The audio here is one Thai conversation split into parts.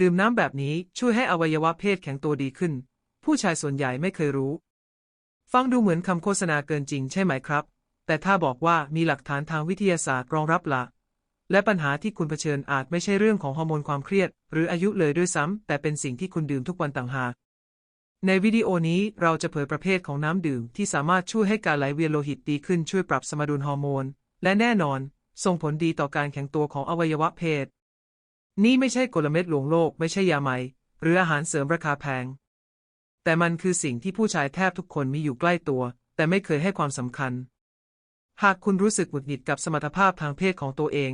ดื่มน้ำแบบนี้ช่วยให้อวัยวะเพศแข็งตัวดีขึ้น ผู้ชายส่วนใหญ่ไม่เคยรู้ ฟังดูเหมือนคำโฆษณาเกินจริงใช่ไหมครับ แต่ถ้าบอกว่ามีหลักฐานทางวิทยาศาสตร์รองรับละและปัญหาที่คุณเผชิญอาจไม่ใช่เรื่องของฮอร์โมนความเครียด หรืออายุเลยด้วยซ้ำแต่เป็นสิ่งที่คุณดื่มทุกวันต่างหากในวิดีโอนี้เราจะเผยประเภทของน้ำดื่มที่สามารถช่วยให้การไหลเวียนโลหิตดีขึ้นช่วยปรับสมดุลฮอร์โมน และแน่นอน ส่งผลดีต่อการแข็งตัวของอวัยวะเพศ นี่ไม่ใช่กลเม็ดลวงโลก ไม่ใช่ยาใหม่หรืออาหารเสริมราคาแพง แต่มันคือสิ่งที่ผู้ชายแทบทุกคนมีอยู่ใกล้ตัว แต่ไม่เคยให้ความสำคัญ หากคุณรู้สึกหงุดหงิดกับสมรรถภาพทางเพศของตัวเอง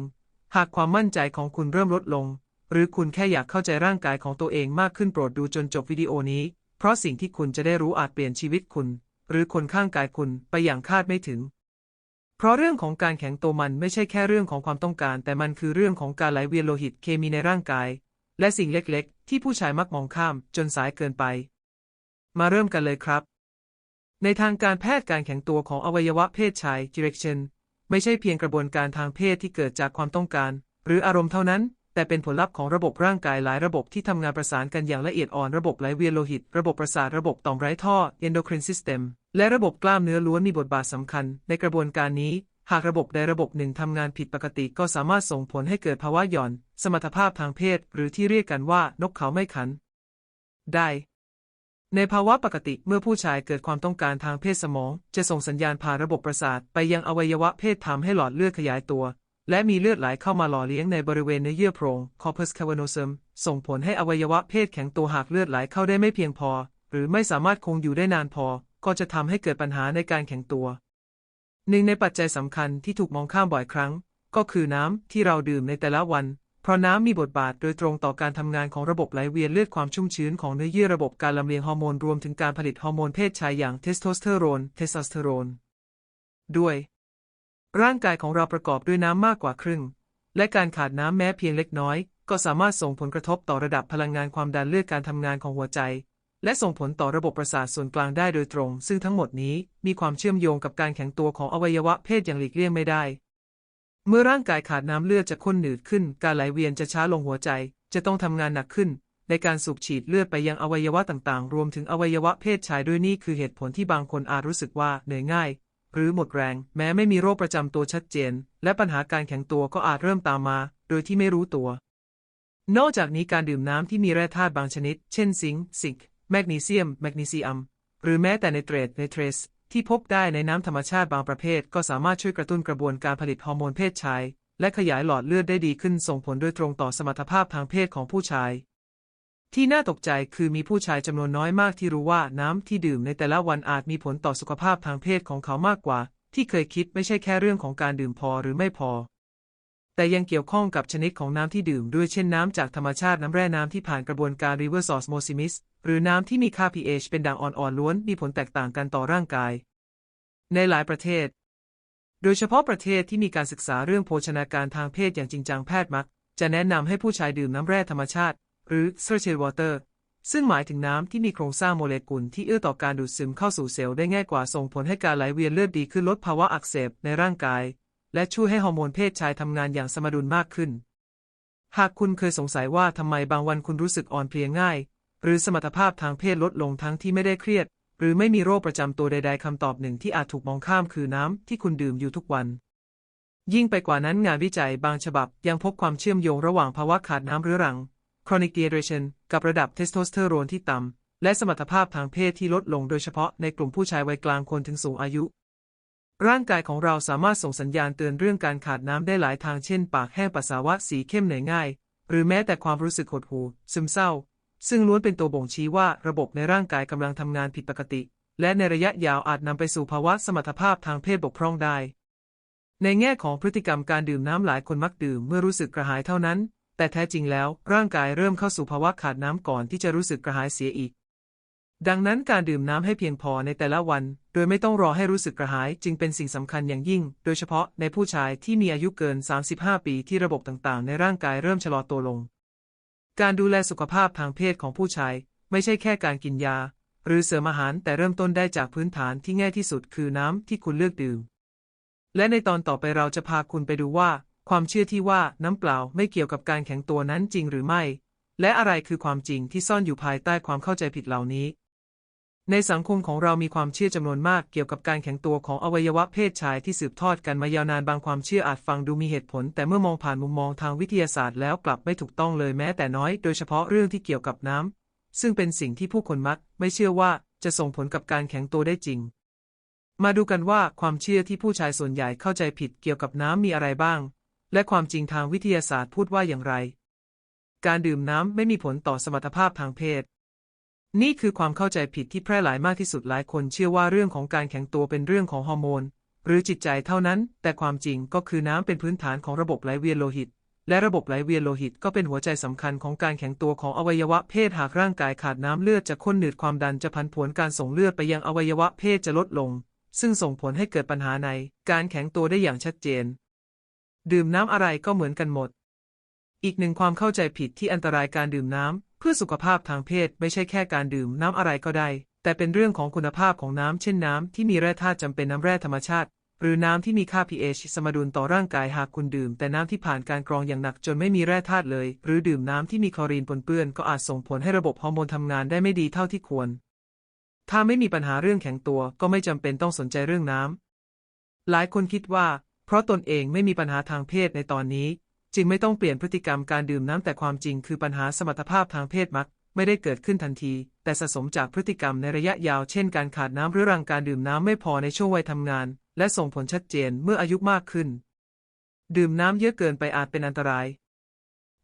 หากความมั่นใจของคุณเริ่มลดลง หรือคุณแค่อยากเข้าใจร่างกายของตัวเองมากขึ้นโปรดดูจนจบวิดีโอนี้ เพราะสิ่งที่คุณจะได้รู้อาจเปลี่ยนชีวิตคุณ หรือคนข้างกายคุณไปอย่างคาดไม่ถึง เพราะเรื่องของการแข็งตัวมันไม่ใช่แค่เรื่องของความต้องการ แต่มันคือเรื่องของการไหลเวียนโลหิตเคมีในร่างกาย และสิ่งเล็กๆ ที่ผู้ชายมักมองข้ามจนสายเกินไป มาเริ่มกันเลยครับ ในทางการแพทย์การแข็งตัวของอวัยวะเพศชาย direction ไม่ใช่เพียงกระบวนการทางเพศที่เกิดจากความต้องการ หรืออารมณ์เท่านั้น แต่เป็นผลลัพธ์ของระบบร่างกายหลายระบบที่ทำงานประสานกันอย่างละเอียดอ่อนระบบไหลเวียนโลหิต ระบบประสาทระบบต่อมไร้ท่อ endocrine system และระบบกล้ามเนื้อล้วนมีบทบาทสำคัญในกระบวนการนี้ หากระบบใดระบบหนึ่งทำงานผิดปกติก็สามารถส่งผลให้เกิดภาวะหย่อน สมรรถภาพทางเพศ หรือที่เรียกกันว่านกเขาไม่ขัน ได้ ในภาวะปกติเมื่อผู้ชายเกิดความต้องการทางเพศสมอง จะส่งสัญญาณผ่านระบบประสาทไปยังอวัยวะเพศทำให้หลอดเลือดขยายตัว และมีเลือดไหลเข้ามาหล่อเลี้ยงในบริเวณเนื้อเยื่อโพรง corpus cavernosum ส่งผลให้อวัยวะเพศแข็งตัวหากเลือดไหลเข้าได้ไม่เพียงพอ หรือไม่สามารถคงอยู่ได้นานพอ ก็จะทำให้เกิดปัญหาในการแข็งตัว หนึ่งในปัจจัยสำคัญที่ถูกมองข้ามบ่อยครั้ง ก็คือน้ำที่เราดื่มในแต่ละวัน เพราะน้ำมีบทบาทโดยตรงต่อการทำงานของระบบไหลเวียนเลือดความชุ่มชื้นของเนื้อเยื่อระบบการลำเลียงฮอร์โมนรวมถึงการผลิตฮอร์โมนเพศชายอย่างเทสโทสเตอโรนเทสโทสเตอโรนด้วย ร่างกายของเราประกอบด้วยน้ำมากกว่าครึ่ง และการขาดน้ำแม้เพียงเล็กน้อย ก็สามารถส่งผลกระทบต่อระดับพลังงานความดันเลือดการทำงานของหัวใจ และส่งผลต่อระบบประสาทส่วนกลางได้โดยตรง ซึ่งทั้งหมดนี้มีความเชื่อมโยงกับการแข็งตัวของอวัยวะเพศอย่างหลีกเลี่ยงไม่ได้ เมื่อร่างกายขาดน้ำเลือดจะข้นหนืดขึ้น การไหลเวียนจะช้าลงหัวใจ จะต้องทำงานหนักขึ้น ในการสูบฉีดเลือดไปยังอวัยวะต่างๆ รวมถึงอวัยวะเพศชายด้วยนี่คือเหตุผลที่บางคนอาจรู้สึกว่าเหนื่อยง่าย หรือหมดแรง แม้ไม่มีโรคประจำตัวชัดเจน และปัญหาการแข็งตัวก็อาจเริ่มตามมา โดยที่ไม่รู้ตัว นอกจากนี้การดื่มน้ำที่มีแร่ธาตุบางชนิด เช่นซิงค์ซิงค์ แมกนีเซียม แมกนีเซียม หรือแม้แต่ไนเตรตไนเตรส ที่พบได้ในน้ำธรรมชาติบางประเภท ก็สามารถช่วยกระตุ้นกระบวนการผลิตฮอร์โมนเพศชาย และขยายหลอดเลือดได้ดีขึ้นส่งผลโดยตรงต่อสมรรถภาพทางเพศของผู้ชาย ที่น่าตกใจคือมีผู้ชายจำนวนน้อยมากที่รู้ว่าน้ำที่ดื่มในแต่ละวันอาจมีผลต่อสุขภาพทางเพศของเขามากกว่า ที่เคยคิดไม่ใช่แค่เรื่องของการดื่มพอหรือไม่พอ แต่ยังเกี่ยวข้องกับชนิดของน้ำที่ดื่มด้วยเช่นน้ำจากธรรมชาติน้ำแร่น้ำที่ผ่านกระบวนการ reverse osmosis หรือน้ำที่มีค่า pH เป็นด่างอ่อนๆล้วนมีผลแตกต่างกันต่อร่างกาย ในหลายประเทศ โดยเฉพาะประเทศที่มีการศึกษาเรื่องโภชนาการทางเพศอย่างจริงจังแพทย์มัก จะแนะนำให้ผู้ชายดื่มน้ำแร่ธรรมชาติ หรือ structured water ซึ่งหมายถึงน้ำที่มีโครงสร้างโมเลกุลที่เอื้อต่อการดูดซึมเข้าสู่เซลล์ได้ง่ายกว่าส่งผลให้การไหลเวียนเลือดดีขึ้นลดภาวะอักเสบในร่างกาย และช่วยให้ฮอร์โมนเพศชายทำงานอย่างสมดุลมากขึ้น หากคุณเคยสงสัยว่าทำไมบางวันคุณรู้สึกอ่อนเพลียง่าย หรือสมรรถภาพทางเพศลดลงทั้งที่ไม่ได้เครียด หรือไม่มีโรคประจำตัวใด ๆคำตอบหนึ่งที่อาจถูกมองข้ามคือน้ำที่คุณดื่มอยู่ทุกวัน ยิ่งไปกว่านั้นงานวิจัยบางฉบับยังพบความเชื่อมโยงระหว่างภาวะขาดน้ำเรื้อรัง chronic dehydration กับระดับเทสโทสเตอโรนที่ต่ำและสมรรถภาพทางเพศที่ลดลงโดยเฉพาะในกลุ่มผู้ชายวัยกลางคนถึงสูงอายุ ร่างกายของเราสามารถส่งสัญญาณเตือนเรื่องการขาดน้ำได้หลายทางเช่น ปากแห้งปัสสาวะสีเข้มเหนื่อยง่าย หรือแม้แต่ความรู้สึกหดหู่ซึมเศร้า ซึ่งล้วนเป็นตัวบ่งชี้ว่าระบบในร่างกายกำลังทำงานผิดปกติ และในระยะยาวอาจนำไปสู่ภาวะสมรรถภาพทางเพศบกพร่องได้ ในแง่ของพฤติกรรมการดื่มน้ำหลายคนมักดื่มเมื่อรู้สึกกระหายเท่านั้น แต่แท้จริงแล้วร่างกายเริ่มเข้าสู่ภาวะขาดน้ำก่อนที่จะรู้สึกกระหายเสียอีก ดังนั้นการดื่มน้ำให้เพียงพอในแต่ละวัน โดยไม่ต้องรอให้รู้สึกกระหายจึงเป็นสิ่งสำคัญอย่างยิ่ง โดยเฉพาะในผู้ชายที่มีอายุเกิน 35 ปีที่ระบบต่างๆ ในร่างกายเริ่มชะลอตัวลง การดูแลสุขภาพทางเพศของผู้ชาย ไม่ใช่แค่การกินยา หรือเสริมอาหารแต่เริ่มต้นได้จากพื้นฐานที่ง่ายที่สุดคือน้ำที่คุณเลือกดื่ม และในตอนต่อไปเราจะพาคุณไปดูว่า ความเชื่อที่ว่าน้ำเปล่าไม่เกี่ยวกับการแข็งตัวนั้นจริงหรือไม่ และอะไรคือความจริงที่ซ่อนอยู่ภายใต้ความเข้าใจผิดเหล่านี้ ในสังคมของเรามีความเชื่อจำนวนมากเกี่ยวกับการแข็งตัวของอวัยวะเพศชายที่สืบทอดกันมายาวนานบางความเชื่ออาจฟังดูมีเหตุผล แต่เมื่อมองผ่านมุมมองทางวิทยาศาสตร์แล้วกลับไม่ถูกต้องเลยแม้แต่น้อย โดยเฉพาะเรื่องที่เกี่ยวกับน้ำซึ่งเป็นสิ่งที่ผู้คนมัก ไม่เชื่อว่าจะส่งผลกับการแข็งตัวได้จริง มาดูกันว่าความเชื่อที่ผู้ชายส่วนใหญ่เข้าใจผิดเกี่ยวกับน้ำมีอะไรบ้าง และความจริงทางวิทยาศาสตร์พูดว่าอย่างไร การดื่มน้ำไม่มีผลต่อสมรรถภาพทางเพศ นี่คือความเข้าใจผิดที่แพร่หลายมากที่สุดหลายคนเชื่อว่าเรื่องของการแข็งตัวเป็นเรื่องของฮอร์โมน หรือจิตใจเท่านั้น แต่ความจริงก็คือน้ำเป็นพื้นฐานของระบบไหลเวียนโลหิต และระบบไหลเวียนโลหิตก็เป็นหัวใจสำคัญของการแข็งตัวของอวัยวะเพศหากร่างกายขาดน้ำเลือดจะข้นหนืดความดันจะพันผวนการส่งเลือดไปยังอวัยวะเพศจะลดลง ซึ่งส่งผลให้เกิดปัญหาใน การแข็งตัวได้อย่างชัดเจน ดื่มน้ำอะไรก็เหมือนกันหมด อีกหนึ่งความเข้าใจผิดที่อันตรายการดื่มน้ำ พื่อสุขภาพทางเพศไม่ใช่แค่การดื่มน้ำอะไรก็ได้ แต่เป็นเรื่องของคุณภาพของน้ำเช่นน้ำที่มีแร่ธาตุจำเป็นน้ำแร่ธรรมชาติ หรือน้ำที่มีค่า pH สมดุลต่อร่างกายหากคุณดื่ม แต่น้ำที่ผ่านการกรองอย่างหนักจนไม่มีแร่ธาตุเลย หรือดื่มน้ำที่มีคลอรีนปนเปื้อนก็อาจส่งผลให้ระบบฮอร์โมนทำงานได้ไม่ดีเท่าที่ควร ถ้าไม่มีปัญหาเรื่องแข็งตัวก็ไม่จำเป็นต้องสนใจเรื่องน้ำหลายคนคิดว่า เพราะตนเองไม่มีปัญหาทางเพศในตอนนี้ จึงไม่ต้องเปลี่ยนพฤติกรรมการดื่มน้ำแต่ความจริงคือปัญหาสมรรถภาพทางเพศมักไม่ได้เกิดขึ้นทันที แต่สะสมจากพฤติกรรมในระยะยาว เช่นการขาดน้ำเรื้อรังการดื่มน้ำไม่พอในช่วงวัยทำงาน และส่งผลชัดเจนเมื่ออายุมากขึ้น ดื่มน้ำเยอะเกินไปอาจเป็นอันตราย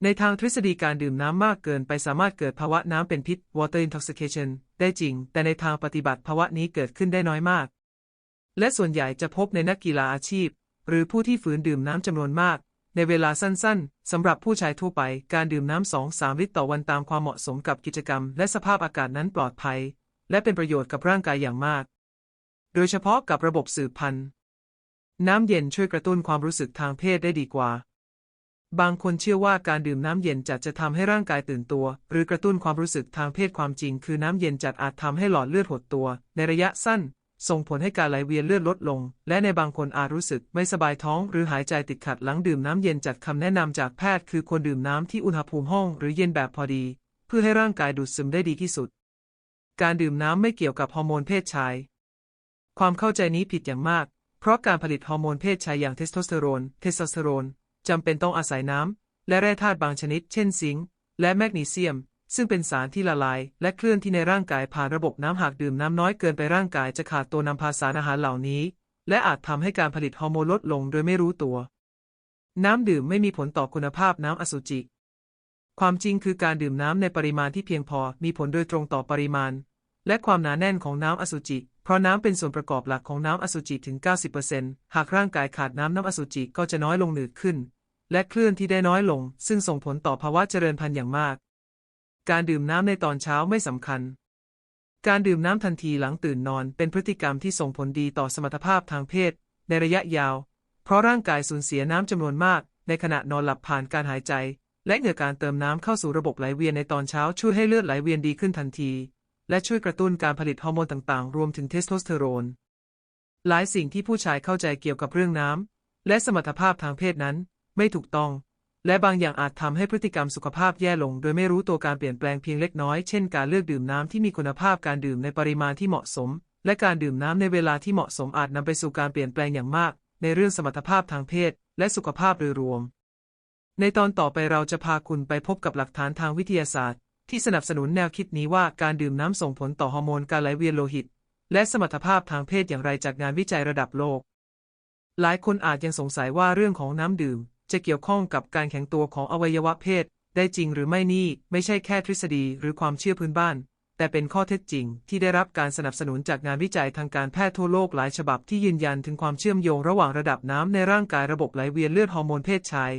ในทางทฤษฎีการดื่มน้ำมากเกินไปสามารถเกิดภาวะน้ำเป็นพิษ water intoxication ได้จริง แต่ในทางปฏิบัติภาวะนี้เกิดขึ้นได้น้อยมาก และส่วนใหญ่จะพบในนักกีฬาอาชีพ หรือผู้ที่ฝืนดื่มน้ำจำนวนมาก ในเวลาสั้นๆ สำหรับผู้ชายทั่วไป การดื่มน้ำ2-3ลิตรต่อวันตามความเหมาะสมกับกิจกรรม และสภาพอากาศนั้นปลอดภัย และเป็นประโยชน์กับร่างกายอย่างมาก โดยเฉพาะกับระบบสืบพันธุ์ น้ำเย็นช่วยกระตุ้นความรู้สึกทางเพศได้ดีกว่า บางคนเชื่อว่าการดื่มน้ำเย็นจัดจะทำให้ร่างกายตื่นตัว หรือกระตุ้นความรู้สึกทางเพศความจริง คือน้ำเย็นจัดอาจทำให้หลอดเลือดหดตัว ในระยะสั้น ส่งผลให้การไหลเวียนเลือดลดลง และในบางคนอาจรู้สึกไม่สบายท้องหรือหายใจติดขัดหลังดื่มน้ำเย็นจัดคำแนะนำจากแพทย์คือควรดื่มน้ำที่อุณหภูมิห้องหรือเย็นแบบพอดี เพื่อให้ร่างกายดูดซึมได้ดีที่สุด การดื่มน้ำไม่เกี่ยวกับฮอร์โมนเพศชาย ความเข้าใจนี้ผิดอย่างมาก เพราะการผลิตฮอร์โมนเพศชายอย่างเทสโทสเตอโรน เทสโทสเตอโรนจำเป็นต้องอาศัยน้ำและแร่ธาตุบางชนิด เช่นซิงค์และแมกนีเซียม ซึ่งเป็นสารที่ละลาย และเคลื่อนที่ในร่างกายผ่านระบบน้ำหากดื่มน้ำน้อยเกินไปร่างกายจะขาดตัวนำพาสารอาหารเหล่านี้ และอาจทำให้การผลิตฮอร์โมนลดลงโดยไม่รู้ตัว น้ำดื่มไม่มีผลต่อคุณภาพน้ำอสุจิ ความจริงคือการดื่มน้ำในปริมาณที่เพียงพอมีผลโดยตรงต่อปริมาณ และความหนาแน่นของน้ำอสุจิ เพราะน้ำเป็นส่วนประกอบหลักของน้ำอสุจิถึง 90%หากร่างกายขาดน้ำน้ำอสุจิก็จะน้อยลงหนืดขึ้น และเคลื่อนที่ได้น้อยลง ซึ่งส่งผลต่อภาวะเจริญพันธุ์อย่างมาก การดื่มน้ำในตอนเช้าไม่สำคัญ การดื่มน้ำทันทีหลังตื่นนอนเป็นพฤติกรรมที่ส่งผลดีต่อสมรรถภาพทางเพศ ในระยะยาว เพราะร่างกายสูญเสียน้ำจำนวนมาก ในขณะนอนหลับผ่านการหายใจ และเหงื่อการเติมน้ำเข้าสู่ระบบไหลเวียนในตอนเช้าช่วยให้เลือดไหลเวียนดีขึ้นทันที และช่วยกระตุ้นการผลิตฮอร์โมนต่างๆ รวมถึงเทสโทสเตอโรน หลายสิ่งที่ผู้ชายเข้าใจเกี่ยวกับเรื่องน้ำและสมรรถภาพทางเพศนั้น ไม่ถูกต้อง และบางอย่างอาจทำให้พฤติกรรมสุขภาพแย่ลง โดยไม่รู้ตัวการเปลี่ยนแปลงเพียงเล็กน้อย เช่นการเลือกดื่มน้ำที่มีคุณภาพ การดื่มในปริมาณที่เหมาะสม และการดื่มน้ำในเวลาที่เหมาะสมอาจนำไปสู่การเปลี่ยนแปลงอย่างมาก ในเรื่องสมรรถภาพทางเพศ และสุขภาพโดยรวม ในตอนต่อไปเราจะพาคุณไปพบกับหลักฐานทางวิทยาศาสตร์ ที่สนับสนุนแนวคิดนี้ว่าการดื่มน้ำส่งผลต่อฮอร์โมนการไหลเวียนโลหิต และสมรรถภาพทางเพศอย่างไรจากงานวิจัยระดับโลก หลายคนอาจยังสงสัยว่าเรื่องของน้ำดื่ม จะเกี่ยวข้องกับการแข็งตัวของอวัยวะเพศ ได้จริงหรือไม่นี่ไม่ใช่แค่ทฤษฎีหรือความเชื่อพื้นบ้าน แต่เป็นข้อเท็จจริง ที่ได้รับการสนับสนุนจากงานวิจัยทางการแพทย์ทั่วโลกหลายฉบับที่ยืนยันถึงความเชื่อมโยงระหว่างระดับน้ำในร่างกายระบบไหลเวียนเลือดฮอร์โมนเพศชาย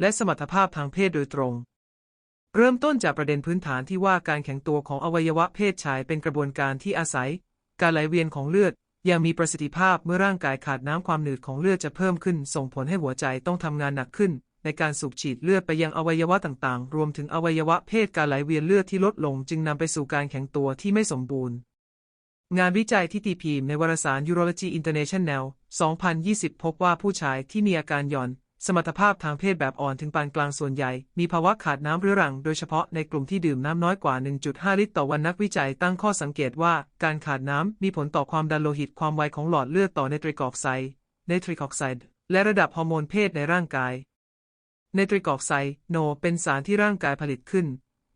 และสมรรถภาพทางเพศโดยตรง เริ่มต้นจากประเด็นพื้นฐานที่ว่าการแข็งตัวของอวัยวะเพศชายเป็นกระบวนการที่อาศัย การไหลเวียนของเลือด ยังมีประสิทธิภาพเมื่อร่างกายขาดน้ำความหนืดของเลือดจะเพิ่มขึ้น ส่งผลให้หัวใจต้องทำงานหนักขึ้น ในการสูบฉีดเลือดไปยังอวัยวะต่างๆ รวมถึงอวัยวะเพศการไหลเวียนเลือดที่ลดลง จึงนำไปสู่การแข็งตัวที่ไม่สมบูรณ์ งานวิจัยที่ตีพิมพ์ในวารสาร Urology International 2020 พบว่าผู้ชายที่มีอาการหย่อน สมรรถภาพทางเพศแบบอ่อนถึงปานกลางส่วนใหญ่ มีภาวะขาดน้ำเรื้อรัง โดยเฉพาะในกลุ่มที่ดื่มน้ำน้อยกว่า 1.5 ลิตรต่อวันนักวิจัยตั้งข้อสังเกตว่า การขาดน้ำมีผลต่อความดันโลหิตความไวของหลอดเลือดต่อไนตริกออกไซด์ไนตริกออกไซด์และระดับฮอร์โมนเพศในร่างกายไนตริกออกไซด์โน เป็นสารที่ร่างกายผลิตขึ้น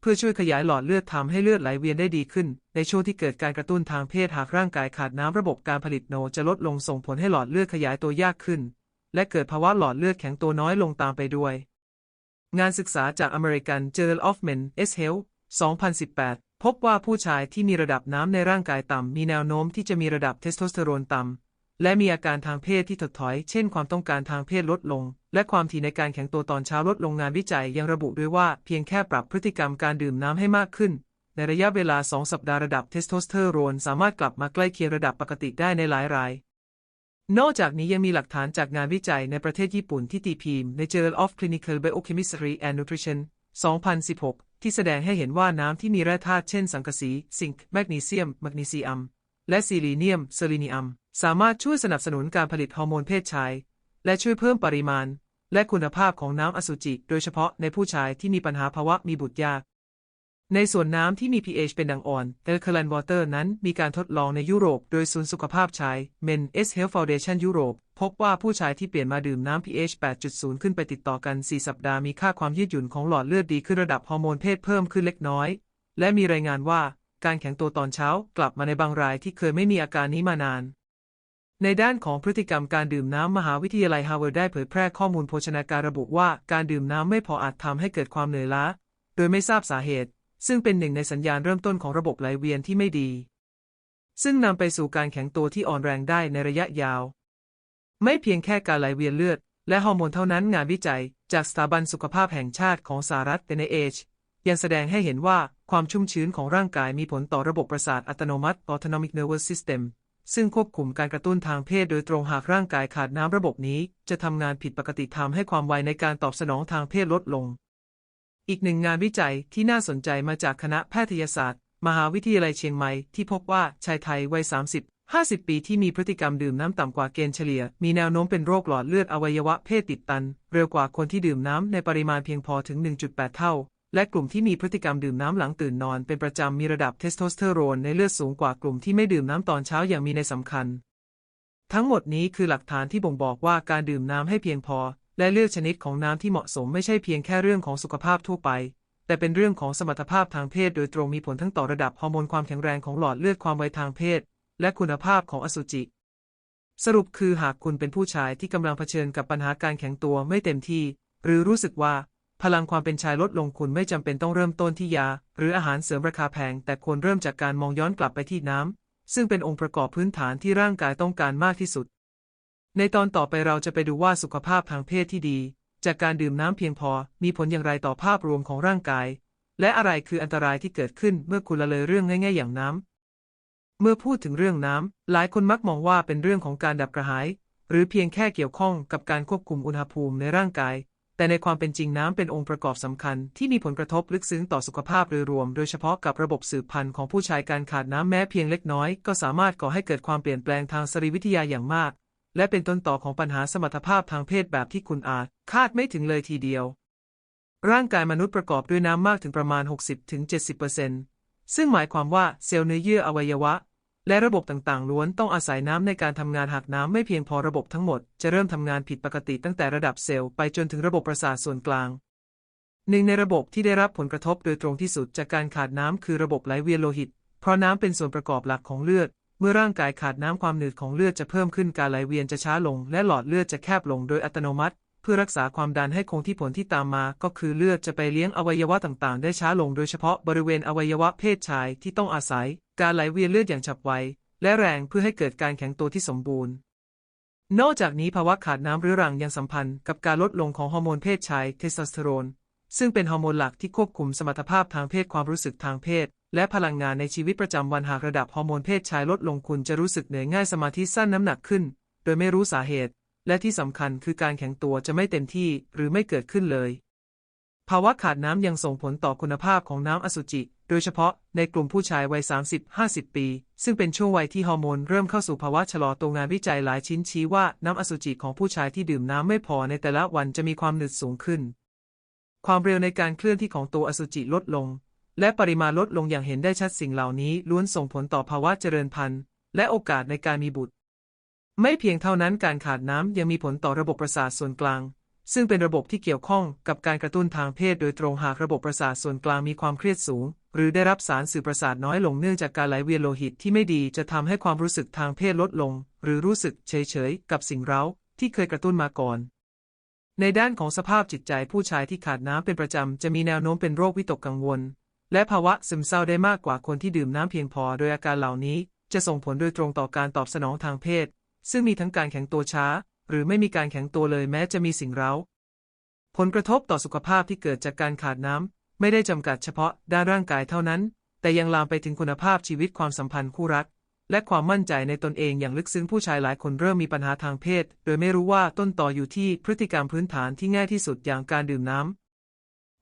เพื่อช่วยขยายหลอดเลือดทำให้เลือดไหลเวียนได้ดีขึ้น ในช่วงที่เกิดการกระตุ้นทางเพศหากร่างกายขาดน้ำระบบการผลิตโนจะลดลงส่งผลให้หลอดเลือดขยายตัวยากขึ้น และเกิดภาวะหลอดเลือดแข็งตัวน้อยลงตามไปด้วย งานศึกษาจาก American Journal of Men's Health 2018 พบว่าผู้ชายที่มีระดับน้ำในร่างกายต่ำมีแนวโน้มที่จะมีระดับเทสโทสเตอโรนต่ำและมีอาการทางเพศที่ถดถอย เช่นความต้องการทางเพศลดลง และความถี่ในการแข็งตัวตอนเช้าลดลงงานวิจัยยังระบุด้วยว่าเพียงแค่ปรับพฤติกรรมการดื่มน้ำให้มากขึ้นในระยะเวลา 2 สัปดาห์ระดับเทสโทสเตอโรนสามารถกลับมาใกล้เคียงระดับปกติได้ในหลายราย นอกจากนี้ยังมีหลักฐานจากงานวิจัยในประเทศญี่ปุ่นที่ตีพิมพ์ใน Journal of Clinical Biochemistry and Nutrition 2016 ที่แสดงให้เห็นว่าน้ำที่มีแร่ธาตุเช่นสังกะสี ซิงค์ แมกนีเซียม แมกนีเซีอัมและซีลีเนียมเซลีนีอัมสามารถช่วยสนับสนุนการผลิตฮอร์โมนเพศชาย และช่วยเพิ่มปริมาณ และคุณภาพของน้ำอสุจิ โดยเฉพาะในผู้ชายที่มีปัญหาภาวะมีบุตรยาก ในส่วนน้ำที่มี pH เป็นด่างอ่อน a l k a l i n e water นั้นมีการทดลองในยุโรป โดยศูนย์สุขภาพชาย Men's Health Foundation Europe พบว่าผู้ชายที่เปลี่ยนมาดื่มน้ำ pH 8.0 ขึ้นไปติดต่อกัน 4 สัปดาห์มีค่าความยืดหยุ่นของหลอดเลือดดีขึ้นระดับฮอร์โมนเพศเพิ่มขึ้นเล็กน้อย และมีรายงานว่าการแข็งตัวตอนเช้ากลับมาในบางรายที่เคยไม่มีอาการนี้มานาน ในด้านของพฤติกรรมการดื่มน้ำมหาวิทยาลัยฮาร์วาร์ดได้เผยแพร่ข้อมูลโภชนาการระบุว่าการดื่มน้ำไม่พออาจทำให้เกิดความเหนื่อยล้า โดยไม่ทราบสาเหตุ ซึ่งเป็นหนึ่งในสัญญาณเริ่มต้นของระบบไหลเวียนที่ไม่ดี ซึ่งนำไปสู่การแข็งตัวที่อ่อนแรงได้ในระยะยาว ไม่เพียงแค่การไหลเวียนเลือด และฮอร์โมนเท่านั้นงานวิจัย จากสถาบันสุขภาพแห่งชาติของสหรัฐ NIH ยังแสดงให้เห็นว่าความชุ่มชื้นของร่างกายมีผลต่อระบบประสาทอัตโนมัติ Autonomic Nervous System ซึ่งควบคุมการกระตุ้นทางเพศโดยตรงหากร่างกายขาดน้ำระบบนี้ จะทำงานผิดปกติทำให้ความไวในการตอบสนองทางเพศลดลง อีกหนึ่งงานวิจัยที่น่าสนใจมาจากคณะแพทยศาสตร์ มหาวิทยาลัยเชียงใหม่ที่พบว่าชายไทยวัย 30 50 ปีที่มีพฤติกรรมดื่มน้ำต่ำกว่าเกณฑ์เฉลี่ย มีแนวโน้มเป็นโรคหลอดเลือดอวัยวะเพศติดตัน เร็วกว่าคนที่ดื่มน้ำในปริมาณเพียงพอถึง 1.8 เท่า และกลุ่มที่มีพฤติกรรมดื่มน้ำหลังตื่นนอน เป็นประจำมีระดับเทสโทสเตอโรนในเลือดสูงกว่ากลุ่มที่ไม่ดื่มน้ำตอนเช้าอย่างมีในสำคัญ ทั้งหมดนี้คือหลักฐานที่บ่งบอกว่าการดื่มน้ำให้เพียงพอ และเลือกชนิดของน้ำที่เหมาะสมไม่ใช่เพียงแค่เรื่องของสุขภาพทั่วไป แต่เป็นเรื่องของสมรรถภาพทางเพศโดยตรงมีผลทั้งต่อระดับฮอร์โมนความแข็งแรงของหลอดเลือดความไวทางเพศ และคุณภาพของอสุจิ สรุปคือหากคุณเป็นผู้ชายที่กำลังเผชิญกับปัญหาการแข็งตัวไม่เต็มที่ หรือรู้สึกว่าพลังความเป็นชายลดลงคุณไม่จำเป็นต้องเริ่มต้นที่ยา หรืออาหารเสริมราคาแพง แต่ควรเริ่มจากการมองย้อนกลับไปที่น้ำซึ่งเป็นองค์ประกอบพื้นฐานที่ร่างกายต้องการมากที่สุด ในตอนต่อไปเราจะไปดูว่าสุขภาพทางเพศที่ดี จากการดื่มน้ำเพียงพอมีผลอย่างไรต่อภาพรวมของร่างกาย และอะไรคืออันตรายที่เกิดขึ้นเมื่อคุณละเลยเรื่องง่ายๆอย่างน้ำ เมื่อพูดถึงเรื่องน้ำ หลายคนมักมองว่าเป็นเรื่องของการดับกระหาย หรือเพียงแค่เกี่ยวข้องกับการควบคุมอุณหภูมิในร่างกาย แต่ในความเป็นจริงน้ำเป็นองค์ประกอบสำคัญ ที่มีผลกระทบลึกซึ้งต่อสุขภาพโดยรวม โดยเฉพาะกับระบบสืบพันธุ์ของผู้ชายการขาดน้ำแม้เพียงเล็กน้อย ก็สามารถก่อให้เกิดความเปลี่ยนแปลงทางสรีวิทยาอย่างมาก และเป็นต้นต่อของปัญหาสมรรถภาพทางเพศแบบที่คุณอาจคาดไม่ถึงเลยทีเดียว ร่างกายมนุษย์ประกอบด้วยน้ำมากถึงประมาณ 60-70%ซึ่งหมายความว่าเซลล์เนื้อเยื่ออวัยวะ และระบบต่างๆ ล้วนต้องอาศัยน้ำในการทำงานหากน้ำไม่เพียงพอระบบทั้งหมด จะเริ่มทำงานผิดปกติตั้งแต่ระดับเซลล์ไปจนถึงระบบประสาทส่วนกลางหนึ่งในระบบที่ได้รับผลกระทบโดยตรงที่สุดจากการขาดน้ำคือระบบไหลเวียนโลหิต เพราะน้ำเป็นส่วนประกอบหลักของเลือด เมื่อร่างกายขาดน้ำความหนืดของเลือดจะเพิ่มขึ้นการไหลเวียนจะช้าลง และหลอดเลือดจะแคบลงโดยอัตโนมัติ เพื่อรักษาความดันให้คงที่ผลที่ตามมา ก็คือเลือดจะไปเลี้ยงอวัยวะต่างๆ ได้ช้าลงโดยเฉพาะบริเวณอวัยวะเพศชายที่ต้องอาศัย การไหลเวียนเลือดอย่างฉับไวและแรงเพื่อให้เกิดการแข็งตัวที่สมบูรณ์ นอกจากนี้ภาวะขาดน้ำเรื้อรังยังสัมพันธ์กับการลดลงของฮอร์โมนเพศชายเทสโทสเตอโรนซึ่งเป็นฮอร์โมนหลักที่ควบคุมสมรรถภาพทางเพศความรู้สึกทางเพศ และพลังงานในชีวิตประจำวันหากระดับฮอร์โมนเพศชายลดลงคุณจะรู้สึกเหนื่อยง่ายสมาธิสั้นน้ำหนักขึ้น โดยไม่รู้สาเหตุ และที่สำคัญคือการแข็งตัวจะไม่เต็มที่หรือไม่เกิดขึ้นเลย ภาวะขาดน้ำยังส่งผลต่อคุณภาพของน้ำอสุจิ โดยเฉพาะในกลุ่มผู้ชายวัย 30-50 ปี ซึ่งเป็นช่วงวัยที่ฮอร์โมนเริ่มเข้าสู่ภาวะชะลอตัวงานวิจัยหลายชิ้นชี้ว่าน้ำอสุจิของผู้ชายที่ดื่มน้ำไม่พอในแต่ละวันจะมีความหนืดสูงขึ้น ความเร็วในการเคลื่อนที่ของตัวอสุจิลดลง และปริมาณลดลงอย่างเห็นได้ชัดสิ่งเหล่านี้ล้วนส่งผลต่อภาวะเจริญพันธุ์ และโอกาสในการมีบุตร ไม่เพียงเท่านั้นการขาดน้ำยังมีผลต่อระบบประสาทส่วนกลาง ซึ่งเป็นระบบที่เกี่ยวข้องกับการกระตุ้นทางเพศโดยตรงหากระบบประสาทส่วนกลางมีความเครียดสูง หรือได้รับสารสื่อประสาทน้อยลงเนื่องจากการไหลเวียนโลหิตที่ไม่ดีจะทำให้ความรู้สึกทางเพศลดลง หรือรู้สึกเฉยๆกับสิ่งเร้าที่เคยกระตุ้นมาก่อนในด้านของสภาพจิตใจผู้ชายที่ขาดน้ำเป็นประจำ จะมีแนวโน้มเป็นโรควิตกกังวล และภาวะซึมเศร้าได้มากกว่าคนที่ดื่มน้ำเพียงพอ โดยอาการเหล่านี้จะส่งผลโดยตรงต่อการตอบสนองทางเพศ ซึ่งมีทั้งการแข็งตัวช้า หรือไม่มีการแข็งตัวเลยแม้จะมีสิ่งเร้า ผลกระทบต่อสุขภาพที่เกิดจากการขาดน้ำไม่ได้จำกัดเฉพาะด้านร่างกายเท่านั้น แต่ยังลามไปถึงคุณภาพชีวิตความสัมพันธ์คู่รัก และความมั่นใจในตนเองอย่างลึกซึ้งผู้ชายหลายคนเริ่มมีปัญหาทางเพศ โดยไม่รู้ว่าต้นต่ออยู่ที่พฤติกรรมพื้นฐานที่ง่ายที่สุดอย่างการดื่มน้ำ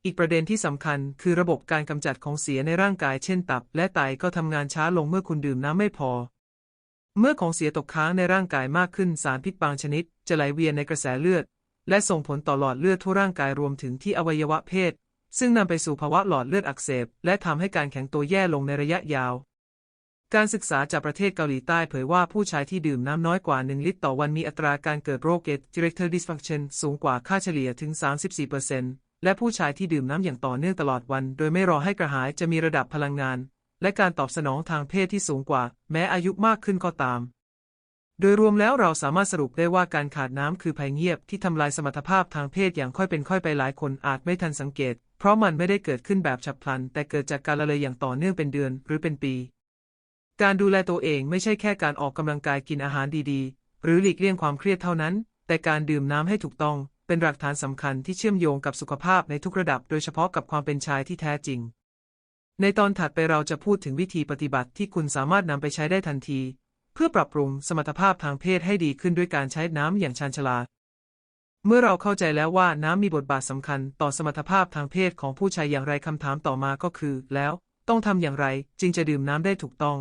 อีกประเด็นที่สำคัญคือระบบการกำจัดของเสียในร่างกายเช่นตับ และไตก็ทำงานช้าลงเมื่อคุณดื่มน้ำไม่พอ เมื่อของเสียตกค้างในร่างกายมากขึ้นสารพิษบางชนิด จะไหลเวียนในกระแสเลือด และส่งผลต่อหลอดเลือดทั่วร่างกายรวมถึงที่อวัยวะเพศ ซึ่งนำไปสู่ภาวะหลอดเลือดอักเสบ และทำให้การแข็งตัวแย่ลงในระยะยาว การศึกษาจากประเทศเกาหลีใต้เผยว่าผู้ชายที่ดื่มน้ำน้อยกว่า 1 ลิตรต่อวันมีอัตราการเกิดโรคเกต erectile dysfunction สูงกว่าค่าเฉลี่ยถึง 34% และผู้ชายที่ดื่มน้ำอย่างต่อเนื่องตลอดวัน โดยไม่รอให้กระหายจะมีระดับพลังงาน และการตอบสนองทางเพศที่สูงกว่า แม้อายุมากขึ้นก็ตาม โดยรวมแล้วเราสามารถสรุปได้ว่าการขาดน้ำคือภัยเงียบที่ทำลายสมรรถภาพทางเพศอย่างค่อยเป็นค่อยไปหลายคนอาจไม่ทันสังเกต เพราะมันไม่ได้เกิดขึ้นแบบฉับพลัน แต่เกิดจากการละเลยอย่างต่อเนื่องเป็นเดือน หรือเป็นปี การดูแลตัวเองไม่ใช่แค่การออกกำลังกายกินอาหารดีๆ หรือหลีกเลี่ยงความเครียดเท่านั้น แต่การดื่มน้ำให้ถูกต้อง เป็นหลักฐานสำคัญที่เชื่อมโยงกับสุขภาพในทุกระดับโดยเฉพาะกับความเป็นชายที่แท้จริง ในตอนถัดไปเราจะพูดถึงวิธีปฏิบัติที่คุณสามารถนำไปใช้ได้ทันที เพื่อปรับปรุงสมรรถภาพทางเพศให้ดีขึ้นด้วยการใช้น้ำอย่างชาญฉลาดเมื่อเราเข้าใจแล้วว่าน้ำมีบทบาทสำคัญต่อสมรรถภาพทางเพศของผู้ชายอย่างไรคำถามต่อมาก็คือ แล้วต้องทำอย่างไรจึงจะดื่มน้ำได้ถูกต้อง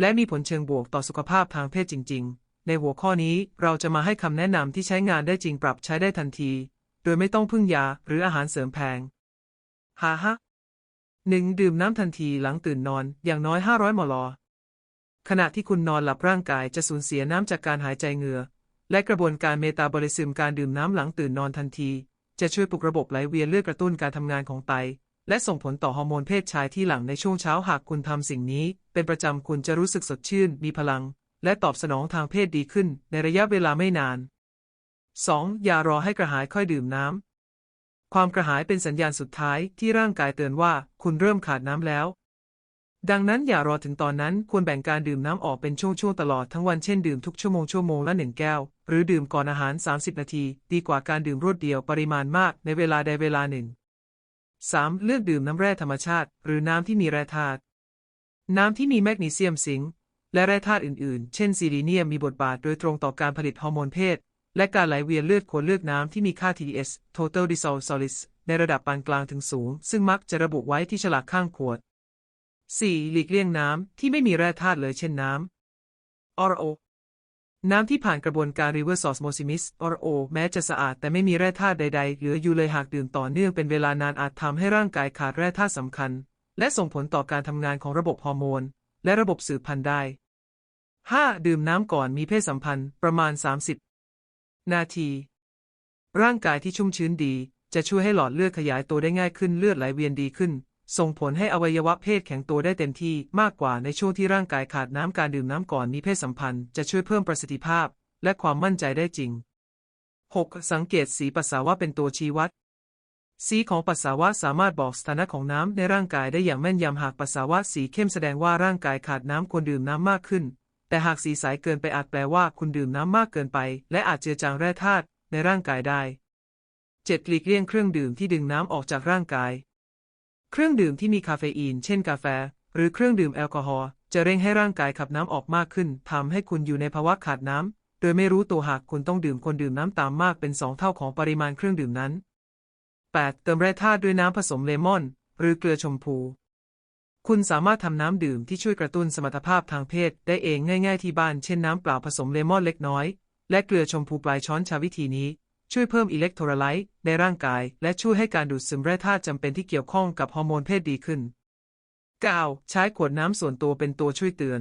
และมีผลเชิงบวกต่อสุขภาพทางเพศจริง ๆ ในหัวข้อนี้เราจะมาให้คำแนะนำที่ใช้งานได้จริงปรับใช้ได้ทันที โดยไม่ต้องพึ่งยาหรืออาหารเสริมแพงหาฮะหนึ่งดื่มน้ำทันทีหลังตื่นนอนอย่างน้อย 500 มล ขณะที่คุณนอนหลับร่างกายจะสูญเสียน้ำจากการหายใจเหงื่อ และกระบวนการเมตาบอลิซึมการดื่มน้ำหลังตื่นนอนทันที จะช่วยปลุกระบบไหลเวียนเลือดกระตุ้นการทำงานของไต และส่งผลต่อฮอร์โมนเพศชายที่หลังในช่วงเช้าหากคุณทำสิ่งนี้ เป็นประจำคุณจะรู้สึกสดชื่น มีพลัง และตอบสนองทางเพศดีขึ้นในระยะเวลาไม่นาน 2. อย่ารอให้กระหายค่อยดื่มน้ำ ความกระหายเป็นสัญญาณสุดท้ายที่ร่างกายเตือนว่าคุณเริ่มขาดน้ำแล้ว ดังนั้นอย่ารอถึงตอนนั้นควรแบ่งการดื่มน้ำออกเป็นช่วงๆตลอดทั้งวันเช่นดื่มทุกชั่วโมงชั่วโมงละหนึ่งแก้ว หรือดื่มก่อนอาหาร 30 นาที ดีกว่าการดื่มรวดเดียวปริมาณมากในเวลาใดเวลาหนึ่ง 3. เลือกดื่มน้ำแร่ธรรมชาติ หรือน้ำที่มีแร่ธาตุน้ำที่มีแมกนีเซียมซิงค์ และแร่ธาตุอื่นๆ เช่นซีรีเนียมมีบทบาทโดยตรงต่อการผลิตฮอร์โมนเพศ และการไหลเวียนเลือดควรเลือกน้ำที่มีค่า TDS Total Dissolved Solids ในระดับปานกลางถึงสูง ซึ่งมักจะระบุไว้ที่ฉลากข้างขวด 4. หลีกเลี่ยงน้ำที่ไม่มีแร่ธาตุเลยเช่นน้ำ RO น้ำที่ผ่านกระบวนการ reverse osmosis RO แม้จะสะอาดแต่ไม่มีแร่ธาตุใด ๆ เหลืออยู่เลยหากดื่มต่อเนื่องเป็นเวลานานอาจทำให้ร่างกายขาดแร่ธาตุสำคัญ และส่งผลต่อการทำงานของระบบฮอร์โมน และระบบสืบพันธุ์ได้ 5. ดื่มน้ำก่อนมีเพศสัมพันธ์ประมาณ 30 นาที ร่างกายที่ชุ่มชื้นดี จะช่วยให้หลอดเลือดขยายตัวได้ง่ายขึ้นเลือดไหลเวียนดีขึ้น ส่งผลให้อวัยวะเพศแข็งตัวได้เต็มที่มากกว่าในช่วงที่ร่างกายขาดน้ำการดื่มน้ำก่อนมีเพศสัมพันธ์จะช่วยเพิ่มประสิทธิภาพ และความมั่นใจได้จริง 6. สังเกตสีปัสสาวะเป็นตัวชี้วัด สีของปัสสาวะสามารถบอกสถานะของน้ำในร่างกายได้อย่างแม่นยำหากปัสสาวะสีเข้มแสดงว่าร่างกายขาดน้ำควรดื่มน้ำมากขึ้น แต่หากสีใสเกินไปอาจแปลว่าคุณดื่มน้ำมากเกินไป และอาจเจือจางแร่ธาตุในร่างกายได้ 7. หลีกเลี่ยงเครื่องดื่มที่ดึงน้ำออกจากร่างกาย เครื่องดื่มที่มีคาเฟอีน เช่นกาแฟ หรือเครื่องดื่มแอลกอฮอล์จะเร่งให้ร่างกายขับน้ำออกมากขึ้นทำให้คุณอยู่ในภาวะขาดน้ำโดยไม่รู้ตัวหากคุณต้องดื่มคนดื่มน้ำตามมากเป็น2เท่าของปริมาณเครื่องดื่มนั้น 8. เติมแร่ธาตุด้วยน้ำผสมเลมอน หรือเกลือชมพู คุณสามารถทำน้ำดื่มที่ช่วยกระตุ้นสมรรถภาพทางเพศได้เองง่าย ๆ ที่บ้าน เช่นน้ำเปล่าผสมเลมอนเล็กน้อย และเกลือชมพูปลายช้อนชาวิธีนี้ช่วยเพิ่มอิเล็กโทรไลต์ในร่างกาย และช่วยให้การดูดซึมแร่ธาตุจำเป็นที่เกี่ยวข้องกับฮอร์โมนเพศดีขึ้น 9. ใช้ขวดน้ำส่วนตัวเป็นตัวช่วยเตือน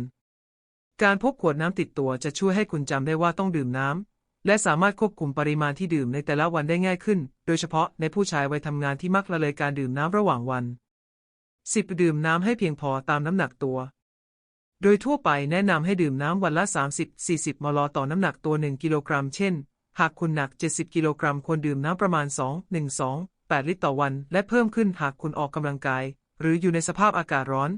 การพกขวดน้ำติดตัวจะช่วยให้คุณจำได้ว่าต้องดื่มน้ำ และสามารถควบคุมปริมาณที่ดื่มในแต่ละวันได้ง่ายขึ้น โดยเฉพาะในผู้ชายวัยทำงานที่มักละเลยการดื่มน้ำระหว่างวัน 10. ดื่มน้ำให้เพียงพอตามน้ำหนักตัว โดยทั่วไปแนะนำให้ดื่มน้ำวันละ 30-40 มลต่อน้ำหนักตัว 1 กิโลกรัม เช่น หากคุณหนัก 70 กิโลกรัมควรดื่มน้ำประมาณ 2-1-2 8 ลิตรต่อวัน และเพิ่มขึ้นหากคุณออกกำลังกาย หรืออยู่ในสภาพอากาศร้อน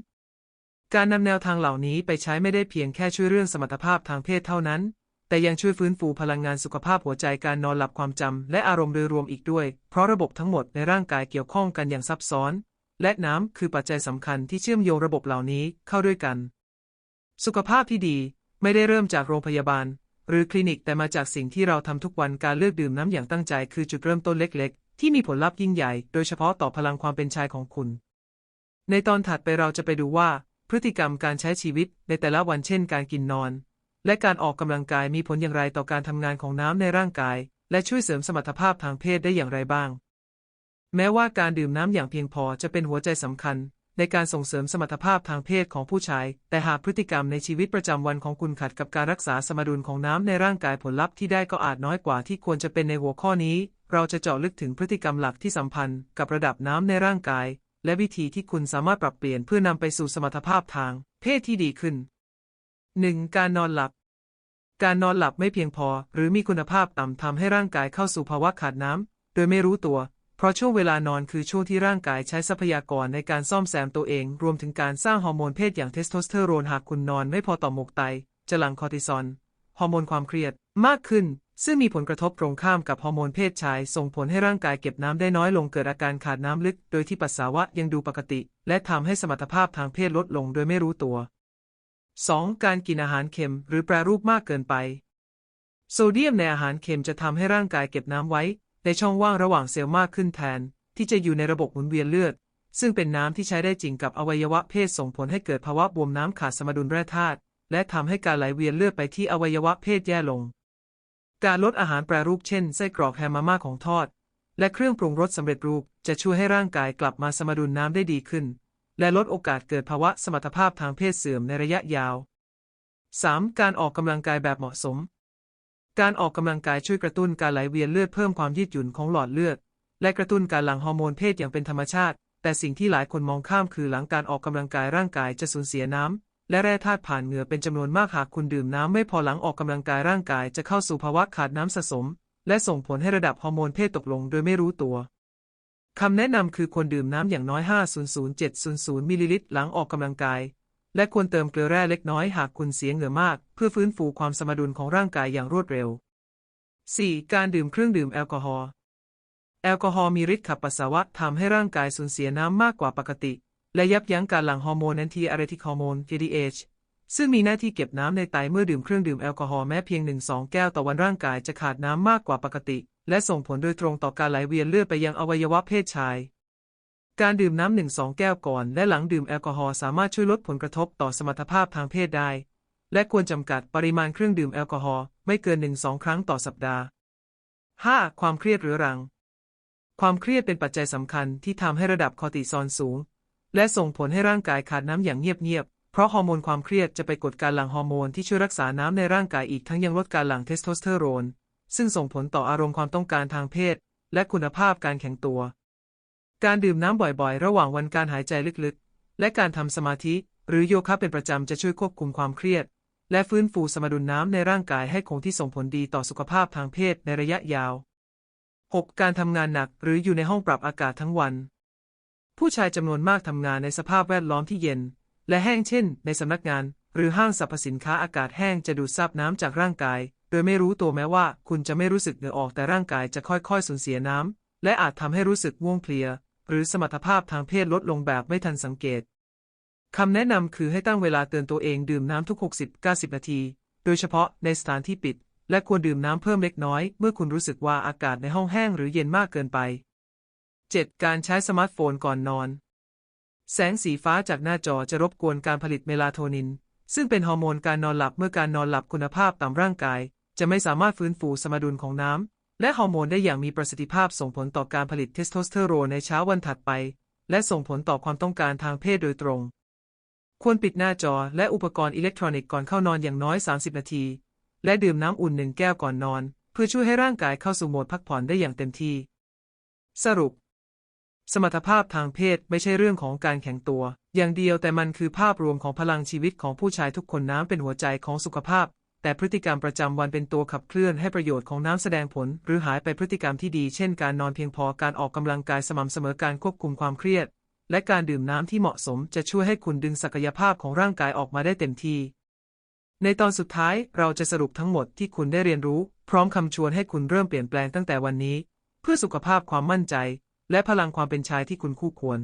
การนำแนวทางเหล่านี้ไปใช้ไม่ได้เพียงแค่ช่วยเรื่องสมรรถภาพทางเพศเท่านั้น แต่ยังช่วยฟื้นฟูพลังงานสุขภาพหัวใจการนอนหลับความจำและอารมณ์โดยรวมอีกด้วย เพราะระบบทั้งหมดในร่างกายเกี่ยวข้องกันอย่างซับซ้อน และน้ำคือปัจจัยสำคัญที่เชื่อมโยงระบบเหล่านี้เข้าด้วยกัน สุขภาพที่ดีไม่ได้เริ่มจากโรงพยาบาล หรือคลินิกแต่มาจากสิ่งที่เราทำทุกวันการเลือกดื่มน้ำอย่างตั้งใจ คือจุดเริ่มต้นเล็ก ๆ ที่มีผลลัพธ์ยิ่งใหญ่ โดยเฉพาะต่อพลังความเป็นชายของคุณ ในตอนถัดไปเราจะไปดูว่า พฤติกรรมการใช้ชีวิตในแต่ละวันเช่น การกินนอน และการออกกำลังกายมีผลอย่างไรต่อการทำงานของน้ำในร่างกาย และช่วยเสริมสมรรถภาพทางเพศได้อย่างไรบ้าง แม้ว่าการดื่มน้ำอย่างเพียงพอจะเป็นหัวใจสำคัญ ในการส่งเสริมสมรรถภาพทางเพศของผู้ชาย แต่หากพฤติกรรมในชีวิตประจำวันของคุณขัดกับการรักษาสมดุลของน้ำในร่างกายผลลัพธ์ที่ได้ก็อาจน้อยกว่าที่ควรจะเป็นในหัวข้อนี้ เราจะเจาะลึกถึงพฤติกรรมหลักที่สัมพันธ์ กับระดับน้ำในร่างกาย และวิธีที่คุณสามารถปรับเปลี่ยนเพื่อนำไปสู่สมรรถภาพทาง เพศที่ดีขึ้น 1. การนอนหลับ การนอนหลับไม่เพียงพอ หรือมีคุณภาพต่ำทำให้ร่างกายเข้าสู่ภาวะขาดน้ำโดยไม่รู้ตัว เพราะช่วงเวลานอนคือช่วงที่ร่างกายใช้ทรัพยากรในการซ่อมแซมตัวเอง รวมถึงการสร้างฮอร์โมนเพศอย่างเทสโทสเตอโรนหากคุณนอนไม่พอต่อหมกไต จะหลั่งคอร์ติซอลฮอร์โมนความเครียดมากขึ้น ซึ่งมีผลกระทบตรงข้ามกับฮอร์โมนเพศชาย ส่งผลให้ร่างกายเก็บน้ำได้น้อยลงเกิดอาการขาดน้ำลึก โดยที่ปัสสาวะยังดูปกติ และทำให้สมรรถภาพทางเพศลดลงโดยไม่รู้ตัว 2. การกินอาหารเค็มหรือแปรรูปมากเกินไป โซเดียมในอาหารเค็มจะทำให้ร่างกายเก็บน้ำไว้ ในช่องว่างระหว่างเซลล์มากขึ้นแทน ที่จะอยู่ในระบบหมุนเวียนเลือด ซึ่งเป็นน้ำที่ใช้ได้จริงกับอวัยวะเพศส่งผลให้เกิดภาวะบวมน้ำขาดสมดุลแร่ธาตุและทำให้การไหลเวียนเลือดไปที่อวัยวะเพศแย่ลง การลดอาหารแปรรูปเช่นไส้กรอกแฮมมาม่าของทอด และเครื่องปรุงรสสำเร็จรูปจะช่วยให้ร่างกายกลับมาสมดุลน้ำได้ดีขึ้น และลดโอกาสเกิดภาวะสมรรถภาพทางเพศเสื่อมในระยะยาว 3. การออกกำลังกายแบบเหมาะสม การออกกำลังกายช่วยกระตุ้นการไหลเวียนเลือดเพิ่มความยืดหยุ่นของหลอดเลือด และกระตุ้นการหลั่งฮอร์โมนเพศอย่างเป็นธรรมชาติ แต่สิ่งที่หลายคนมองข้ามคือหลังการออกกำลังกายร่างกายจะสูญเสียน้ำและแร่ธาตุผ่านเหงื่อเป็นจำนวนมากหากคุณดื่มน้ำไม่พอหลังออกกำลังกายร่างกายจะเข้าสู่ภาวะขาดน้ำสะสม และส่งผลให้ระดับฮอร์โมนเพศตกลงโดยไม่รู้ตัว คำแนะนำคือควรดื่มน้ำอย่างน้อย 500-700 มิลลิลิตรหลังออกกำลังกาย และควรเติมเกลือแร่เล็กน้อยหากคุณเสียเหงื่อมาก เพื่อฟื้นฟูความสมดุลของร่างกายอย่างรวดเร็ว 4. การดื่มเครื่องดื่มแอลกอฮอล์ แอลกอฮอล์มีฤทธิ์ขับปัสสาวะทำให้ร่างกายสูญเสียน้ำมากกว่าปกติ และยับยั้งการหลั่งฮอร์โมนแอนตี้อาร์เรติกฮอร์โมน ADH ซึ่งมีหน้าที่เก็บน้ำในไตเมื่อดื่มเครื่องดื่มแอลกอฮอล์แม้เพียง1-2 แก้วต่อวันร่างกายจะขาดน้ำมากกว่าปกติ และส่งผลโดยตรงต่อการไหลเวียนเลือดไปยังอวัยวะเพศชาย การดื่มน้ำหนึ่งสองแก้วก่อน และหลังดื่มแอลกอฮอล์สามารถช่วยลดผลกระทบต่อสมรรถภาพทางเพศได้ และควรจำกัดปริมาณเครื่องดื่มแอลกอฮอล์ไม่เกิน1-2ครั้งต่อสัปดาห์ 5. ความเครียดเรื้อรัง ความเครียดเป็นปัจจัยสำคัญที่ทำให้ระดับคอติซอลสูง และส่งผลให้ร่างกายขาดน้ำอย่างเงียบๆ เพราะฮอร์โมนความเครียดจะไปกดการหลั่งฮอร์โมนที่ช่วยรักษาน้ำในร่างกายอีกทั้งยังลดการหลั่งเทสโทสเตอโรน ซึ่งส่งผลต่ออารมณ์ความต้องการทางเพศ และคุณภาพการแข็งตัว การดื่มน้ำบ่อยๆ ระหว่างวันการหายใจลึกๆ และการทำสมาธิ หรือโยคะเป็นประจำจะช่วยควบคุมความเครียด และฟื้นฟูสมดุลน้ำในร่างกายให้คงที่ส่งผลดีต่อสุขภาพทางเพศในระยะยาว 6. การทำงานหนักหรืออยู่ในห้องปรับอากาศทั้งวัน ผู้ชายจำนวนมากทำงานในสภาพแวดล้อมที่เย็น และแห้งเช่น ในสำนักงาน หรือห้างสรรพสินค้าอากาศแห้งจะดูดซับน้ำจากร่างกาย โดยไม่รู้ตัวแม้ว่าคุณจะไม่รู้สึกเหงื่อออกแต่ร่างกายจะค่อยๆสูญเสียน้ำ และอาจทำให้รู้สึกง่วงเพลีย หรือสมรรถภาพทางเพศลดลงแบบไม่ทันสังเกตคำแนะนำคือให้ตั้งเวลาเตือนตัวเองดื่มน้ำทุก 60-90 นาที โดยเฉพาะในสถานที่ปิด และควรดื่มน้ำเพิ่มเล็กน้อย เมื่อคุณรู้สึกว่าอากาศในห้องแห้งหรือเย็นมากเกินไป 7. การใช้สมาร์ทโฟนก่อนนอน แสงสีฟ้าจากหน้าจอจะรบกวนการผลิตเมลาโทนิน ซึ่งเป็นฮอร์โมนการนอนหลับเมื่อการนอนหลับคุณภาพต่ำร่างกาย จะไม่สามารถฟื้นฟูสมดุลของน้ำ และฮอร์โมนได้อย่างมีประสิทธิภาพส่งผลต่อการผลิตเทสโทสเตอโรนในเช้าวันถัดไป และส่งผลต่อความต้องการทางเพศโดยตรง ควรปิดหน้าจอและอุปกรณ์อิเล็กทรอนิกส์ก่อนเข้านอนอย่างน้อย 30 นาที และดื่มน้ำอุ่นหนึ่งแก้วก่อนนอน เพื่อช่วยให้ร่างกายเข้าสู่โหมดพักผ่อนได้อย่างเต็มที่ สรุป สมรรถภาพทางเพศไม่ใช่เรื่องของการแข็งตัว อย่างเดียวแต่มันคือภาพรวมของพลังชีวิตของผู้ชายทุกคนน้ำเป็นหัวใจของสุขภาพ แต่พฤติกรรมประจำวันเป็นตัวขับเคลื่อนให้ประโยชน์ของน้ำแสดงผล หรือหายไปพฤติกรรมที่ดี เช่น การนอนเพียงพอการออกกำลังกายสม่ำเสมอการควบคุมความเครียด และการดื่มน้ำที่เหมาะสม จะช่วยให้คุณดึงศักยภาพของร่างกายออกมาได้เต็มที่ ในตอนสุดท้ายเราจะสรุปทั้งหมดที่คุณได้เรียนรู้ พร้อมคำชวนให้คุณเริ่มเปลี่ยนแปลงตั้งแต่วันนี้ เพื่อสุขภาพความมั่นใจ และพลังความเป็นชายที่คุณคู่ควร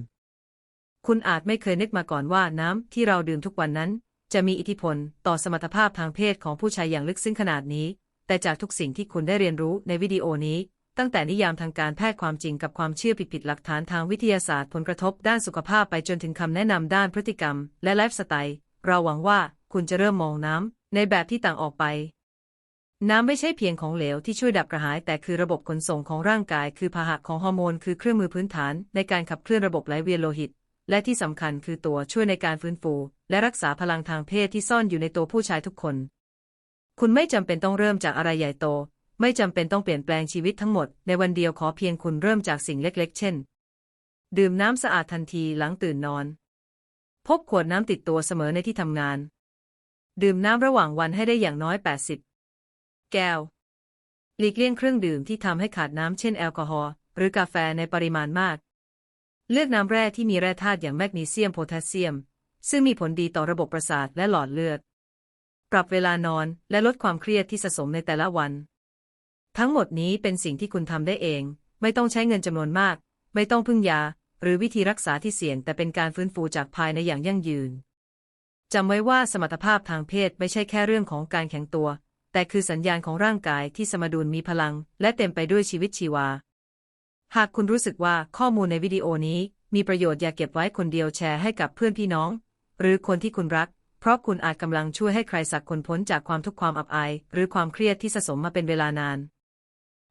คุณอาจไม่เคยนึกมาก่อนว่าน้ำที่เราดื่มทุกวันนั้น จะมีอิทธิพลต่อสมรรถภาพทางเพศของผู้ชายอย่างลึกซึ้งขนาดนี้ แต่จากทุกสิ่งที่คุณได้เรียนรู้ในวิดีโอนี้ ตั้งแต่นิยามทางการแพทย์ความจริงกับความเชื่อผิดๆหลักฐานทางวิทยาศาสตร์ผลกระทบด้านสุขภาพไปจนถึงคำแนะนำด้านพฤติกรรม และไลฟ์สไตล์เราหวังว่าคุณจะเริ่มมองน้ำในแบบที่ต่างออกไป น้ำไม่ใช่เพียงของเหลวที่ช่วยดับกระหาย แต่คือระบบขนส่งของร่างกาย คือพาหะของฮอร์โมน คือเครื่องมือพื้นฐานในการขับเคลื่อนระบบไหลเวียนโลหิต และที่สำคัญคือตัวช่วยในการฟื้นฟู และรักษาพลังทางเพศที่ซ่อนอยู่ในตัวผู้ชายทุกคน คุณไม่จำเป็นต้องเริ่มจากอะไรใหญ่โต ไม่จำเป็นต้องเปลี่ยนแปลงชีวิตทั้งหมด ในวันเดียวขอเพียงคุณเริ่มจากสิ่งเล็กๆ เช่น ดื่มน้ำสะอาดทันทีหลังตื่นนอน พกขวดน้ำติดตัวเสมอในที่ทำงาน ดื่มน้ำระหว่างวันให้ได้อย่างน้อย 80 แก้ว หลีกเลี่ยงเครื่องดื่มที่ทำให้ขาดน้ำเช่นแอลกอฮอล์หรือกาแฟในปริมาณมาก เลือกน้ำแร่ที่มีแร่ธาตุอย่างแมกนีเซียมโพแทสเซียม ซึ่งมีผลดีต่อระบบประสาทและหลอดเลือด ปรับเวลานอนและลดความเครียดที่สะสมในแต่ละวัน ทั้งหมดนี้เป็นสิ่งที่คุณทำได้เอง ไม่ต้องใช้เงินจำนวนมาก ไม่ต้องพึ่งยา หรือวิธีรักษาที่เสี่ยง แต่เป็นการฟื้นฟูจากภายในอย่างยั่งยืนจำไว้ว่าสมรรถภาพทางเพศไม่ใช่แค่เรื่องของการแข็งตัว แต่คือสัญญาณของร่างกายที่สมดุลมีพลัง และเต็มไปด้วยชีวิตชีวา หากคุณรู้สึกว่าข้อมูลในวิดีโอนี้มีประโยชน์อย่าเก็บไว้คนเดียวแชร์ให้กับเพื่อนพี่น้อง หรือคนที่คุณรัก เพราะคุณอาจกำลังช่วยให้ใครสักคนพ้นจากความทุกข์ความอับอาย หรือความเครียดที่สะสมมาเป็นเวลานาน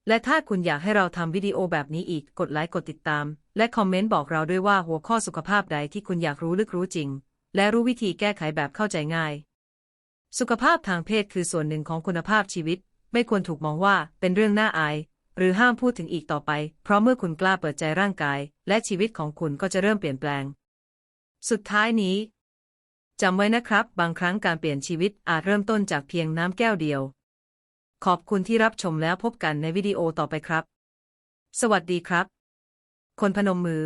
และถ้าคุณอยากให้เราทำวิดีโอแบบนี้อีกกดไลค์กดติดตาม และคอมเมนต์บอกเราด้วยว่าหัวข้อสุขภาพใดที่คุณอยากรู้ลึกรู้จริง และรู้วิธีแก้ไขแบบเข้าใจง่าย สุขภาพทางเพศคือส่วนหนึ่งของคุณภาพชีวิต ไม่ควรถูกมองว่าเป็นเรื่องน่าอาย หรือห้ามพูดถึงอีกต่อไป เพราะเมื่อคุณกล้าเปิดใจร่างกาย และชีวิตของคุณก็จะเริ่มเปลี่ยนแปลง สุดท้ายนี้จำไว้นะครับ บางครั้งการเปลี่ยนชีวิตอาจเริ่มต้นจากเพียงน้ำแก้วเดียว ขอบคุณที่รับชมแล้วพบกันในวิดีโอต่อไปครับ สวัสดีครับ คนพนมมือ